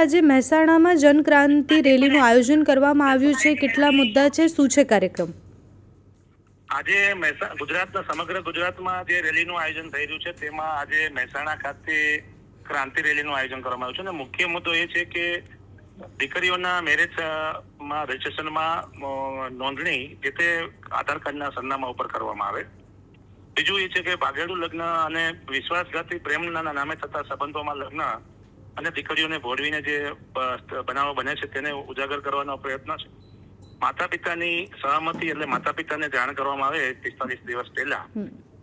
આજે મહેસાણામાં જનક્રાંતિ રેલીનું આયોજન કરવામાં આવ્યું છે. કેટલા મુદ્દા છે? શું છે કાર્યક્રમ? આજે ગુજરાતના, સમગ્ર ગુજરાતમાં જે રેલીનું આયોજન થઈ રહ્યું છે, તેમાં આજે મહેસાણા ખાતે ક્રાંતિ રેલીનું આયોજન કરવામાં આવ્યું છે. અને મુખ્ય મુદ્દો એ છે કે દીકરીઓના મેરેજમાં રજીસ્ટ્રેશનમાં નોંધણી જે તે આધાર કાર્ડના સરનામા ઉપર કરવામાં આવે. બીજું એ છે કે ભાગેડું લગ્ન અને વિશ્વાસઘાતી પ્રેમના નામે થતા સંબંધોમાં લગ્ન અને દીકરીઓને ભોળવીને જે બનાવો બને છે તેને ઉજાગર કરવાનો પ્રયત્ન છે. માતા પિતાની સહમતી એટલે માતા પિતાને જાણ કરવામાં આવે પિસ્તાલીસ દિવસ પહેલા.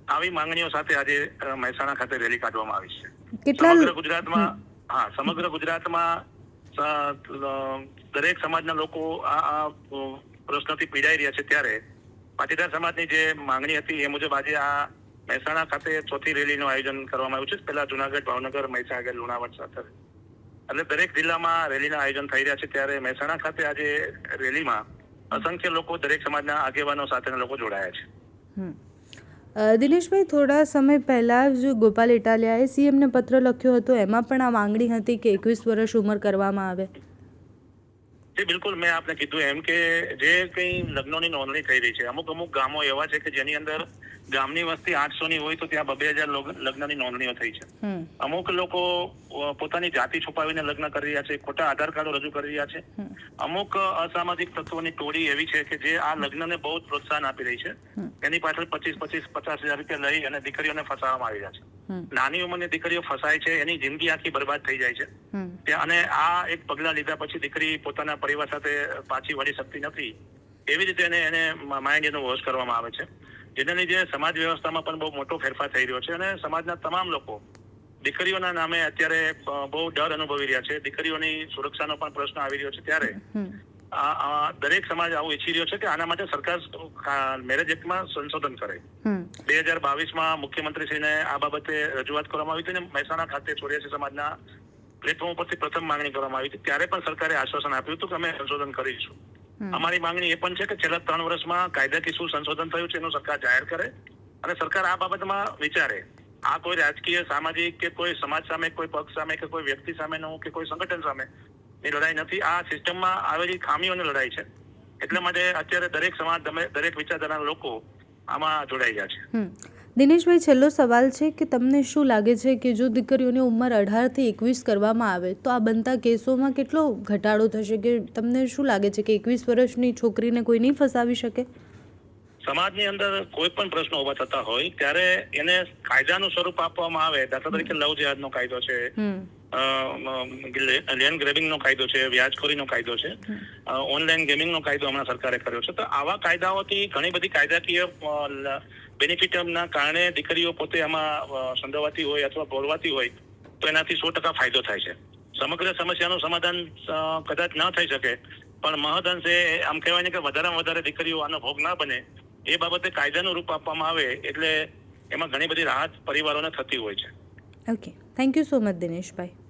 આવી માંગણીઓ સાથે આજે મહેસાણા ખાતે રેલી કાઢવામાં આવી છે. સમગ્ર ગુજરાતમાં હા સમગ્ર ગુજરાતમાં દરેક સમાજના લોકો આ આ પ્રશ્નથી પીડાઈ રહ્યા છે ત્યારે પાટીદાર સમાજની જે માંગણી હતી એ મુજબ આજે આ મહેસાણા ખાતે ચોથી રેલીનું આયોજન કરવામાં આવ્યું છે. પહેલા જુનાગઢ ભાવનગર મહીસાગર લુણાવાડ સાથે. એટલે દરેક જિલ્લામાં રેલીના આયોજન થઈ રહ્યા છે. ત્યારે મહેસાણા ખાતે આજે રેલીમાં અસંખ્ય લોકો દરેક સમાજના આગેવાનો સાથેના લોકો જોડાયા છે. દિનેશભાઈ થોડા સમય પહેલાં જ ગોપાલ ઇટાલિયાએ સીએમને પત્ર લખ્યો હતો. એમાં પણ આ માંગણી હતી કે એકવીસ વર્ષ ઉંમર કરવામાં આવે. જે બિલકુલ. મેં આપને કીધું એમ કે જે કંઈ લગ્નોની નોંધણી થઈ રહી છે અમુક અમુક ગામો એવા છે કે જેની અંદર ગામની વસ્તી આઠસો ની હોય તો ત્યાં બબે હજાર લગ્નની નોંધણીઓ થઈ છે. અમુક લોકો પોતાની જાતિ છુપાવીને લગ્ન કરી રહ્યા છે ખોટા આધાર કાર્ડો રજૂ કરી રહ્યા છે. અમુક અસામાજિક તત્વોની ટોળી એવી છે કે જે આ લગ્નને બહુ પ્રોત્સાહન આપી રહી છે. એની પાછળ પચીસ પચીસ પચાસ હજાર રૂપિયા લઈ અને દીકરીઓને ફસાવવામાં આવી રહ્યા છે. નાની ઉંમરની દીકરીઓ ફસાય છે એની જિંદગી આખી બરબાદ થઈ જાય છે. અને આ એક પગલા લીધા પછી દીકરી પોતાના પરિવાર સાથે પાછી વળી શકતી નથી. એવી રીતે એને એને માઇન્ડ એનો વોશ કરવામાં આવે છે. જેને લીધે સમાજ વ્યવસ્થામાં પણ બહુ મોટો ફેરફાર થઈ રહ્યો છે અને સમાજના તમામ લોકો દીકરીઓના નામે અત્યારે બહુ ડર અનુભવી રહ્યા છે. દીકરીઓની સુરક્ષાનો પણ પ્રશ્ન આવી રહ્યો છે ત્યારે. દરેક સમાજ આવું ઈચ્છી રહ્યો છે કે આના માટે સરકાર મેરેજ એક્ટમાં સંશોધન કરે. બે હજાર બાવીસમાં મુખ્યમંત્રીશ્રીને આ બાબતે રજૂઆત કરવામાં આવી હતી અને મહેસાણા ખાતે ચોર્યાસી સમાજના પ્લેટફોર્મ પરથી પ્રથમ માંગણી કરવામાં આવી હતી. ત્યારે પણ સરકારે આશ્વાસન આપ્યું હતું કે અમે સંશોધન કરીશું. અમારી માંગણી એ પણ છે કે છેલ્લા ત્રણ વર્ષમાં કાયદાકીય શું સંશોધન થયું છે એનું સરકાર જાહેર કરે અને સરકાર આ બાબતમાં વિચારે. આ કોઈ રાજકીય સામાજિક કે કોઈ સમાજ સામે કોઈ પક્ષ સામે કે કોઈ વ્યક્તિ સામેનું કે કોઈ સંગઠન સામે ની લડાઈ નથી. આ સિસ્ટમમાં આવેલી ખામીઓની લડાઈ છે. એટલા માટે અત્યારે દરેક સમાજ દરેક વિચારધારાના લોકો આમાં જોડાઈ ગયા છે. દિનેશભાઈ છેલ્લો સવાલ છે કે તમને શું લાગે છે કે જો દીકરીઓની ઉંમર અઢારથી એકવીસ કરવામાં આવે તો આ બનતા કેસોમાં કેટલો ઘટાડો થશે? કે તમને શું લાગે છે કે એકવીસ વર્ષની છોકરીને કોઈ નહીં ફસાવી શકે? સમાજની અંદર કોઈ પણ પ્રશ્નો ઊભા થતા હોય ત્યારે એને કાયદાનું સ્વરૂપ આપવામાં આવે. દાખલા તરીકે લવ જહાજનો કાયદો છે. લેન્ડ ગ્રેબિંગનો કાયદો છે, વ્યાજખોરીનો કાયદો છે. ઓનલાઈન ગેમિંગનો કાયદો હમણાં સરકારે કર્યો છે. તો આવા કાયદાઓથી ઘણી બધી કાયદાકીય બેનિફિટના કારણે દીકરીઓ પોતે આમાં સંડોવાતી હોય અથવા બોલવાતી હોય, તો એનાથી સો ટકા ફાયદો થાય છે. સમગ્ર સમસ્યાનું સમાધાન કદાચ ન થઈ શકે, પણ મહદઅંશે આમ કહેવાય ને કે વધારેમાં વધારે દીકરીઓ આનો ભોગ ના બને, એ બાબતે કાયદાનું રૂપ આપવામાં આવે, એટલે એમાં ઘણી બધી રાહત પરિવારોને થતી હોય છે. Okay thank you so much Dineshbhai